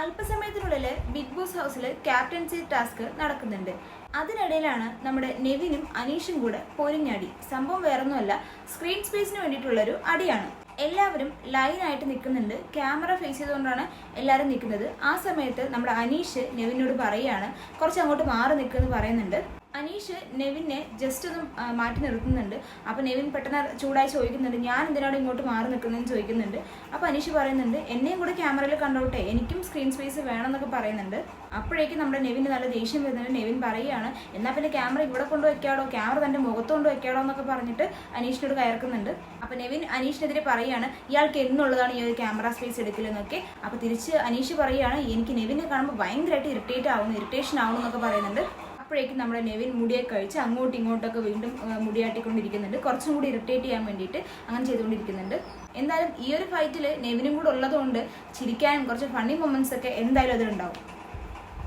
അല്പസമയത്തിനുള്ളിൽ big Boss ഹൗസിൽ captaincy task നടക്കുന്നുണ്ട്. അതിനിടയിലാണ് നമ്മുടെ നെവിനും അനീഷും കൂടെ പൊരിഞ്ഞടി. സംഭവം വേറൊന്നുമല്ല സ്ക്രീൻ സ്പേസിന് വേണ്ടിയിട്ടുള്ളൊരു അടിയാണ്. എല്ലാവരും ലൈനായിട്ട് നിൽക്കുന്നുണ്ട്. ക്യാമറ ഫേസ് ചെയ്തുകൊണ്ടാണ് എല്ലാവരും നിൽക്കുന്നത്. ആ സമയത്ത് നമ്മുടെ അനീഷ് നെവിനോട് പറയുകയാണ് കുറച്ച് അങ്ങോട്ട് മാറി നിൽക്കുമെന്ന് പറയുന്നുണ്ട്. അനീഷ് നെവിനെ ജസ്റ്റ് ഒന്ന് മാറ്റി നിർത്തുന്നുണ്ട്. അപ്പോൾ നെവിൻ പെട്ടെന്ന് ചൂടായി ചോദിക്കുന്നുണ്ട് ഞാൻ എന്തിനാണ് ഇങ്ങോട്ട് മാറി നിൽക്കുന്നതെന്ന് ചോദിക്കുന്നുണ്ട്. അപ്പോൾ അനീഷ് പറയുന്നുണ്ട് എന്നെയും കൂടെ ക്യാമറയിൽ കണ്ടോട്ടെ എനിക്കും സ്ക്രീൻ സ്പേസ് വേണം എന്നൊക്കെ പറയുന്നുണ്ട്. അപ്പോഴേക്കും നമ്മുടെ നെവിന് നല്ല ദേഷ്യം വരുന്നുണ്ട്. നെവിൻ പറയുകയാണ് എന്നാൽ പിന്നെ ക്യാമറ ഇവിടെ കൊണ്ട് വയ്ക്കാടോ? ക്യാമറ തന്റെ മുഖത്ത് കൊണ്ട് വെക്കാടോ എന്നൊക്കെ പറഞ്ഞിട്ട് അനീഷിനോട് കയർക്കുന്നുണ്ട്. അപ്പോൾ നെവിൻ അനീഷിനെതിരെ പറയുകയാണ് ഇയാൾക്ക് എന്നുള്ളതാണ് ഈ ഒരു ക്യാമറ സ്പേസ് എടുക്കലെന്നൊക്കെ. അപ്പോൾ തിരിച്ച് അനീഷ് പറയുകയാണ് എനിക്ക് നെവിനെ കാണുമ്പോൾ ഭയങ്കരമായിട്ട് ഇറിറ്റേറ്റ് ആവുന്നു ഇറിറ്റേഷൻ ആവുന്നു എന്നൊക്കെ പറയുന്നുണ്ട്. അപ്പോഴേക്കും നമ്മുടെ നെവിൻ മുടിയെ കഴിച്ച് അങ്ങോട്ടും ഇങ്ങോട്ടൊക്കെ വീണ്ടും മുടിയാട്ടിക്കൊണ്ടിരിക്കുന്നുണ്ട്. കുറച്ചും കൂടി ഇറിറ്റേറ്റ് ചെയ്യാൻ വേണ്ടിയിട്ട് അങ്ങനെ ചെയ്തുകൊണ്ടിരിക്കുന്നുണ്ട്. എന്തായാലും ഈ ഒരു ഫൈറ്റിൽ നെവിനും കൂടെ ഉള്ളതുകൊണ്ട് ചിരിക്കാനും കുറച്ച് ഫണ്ണി മൊമെന്റ്സ് ഒക്കെ എന്തായാലും അതിലുണ്ടാവും.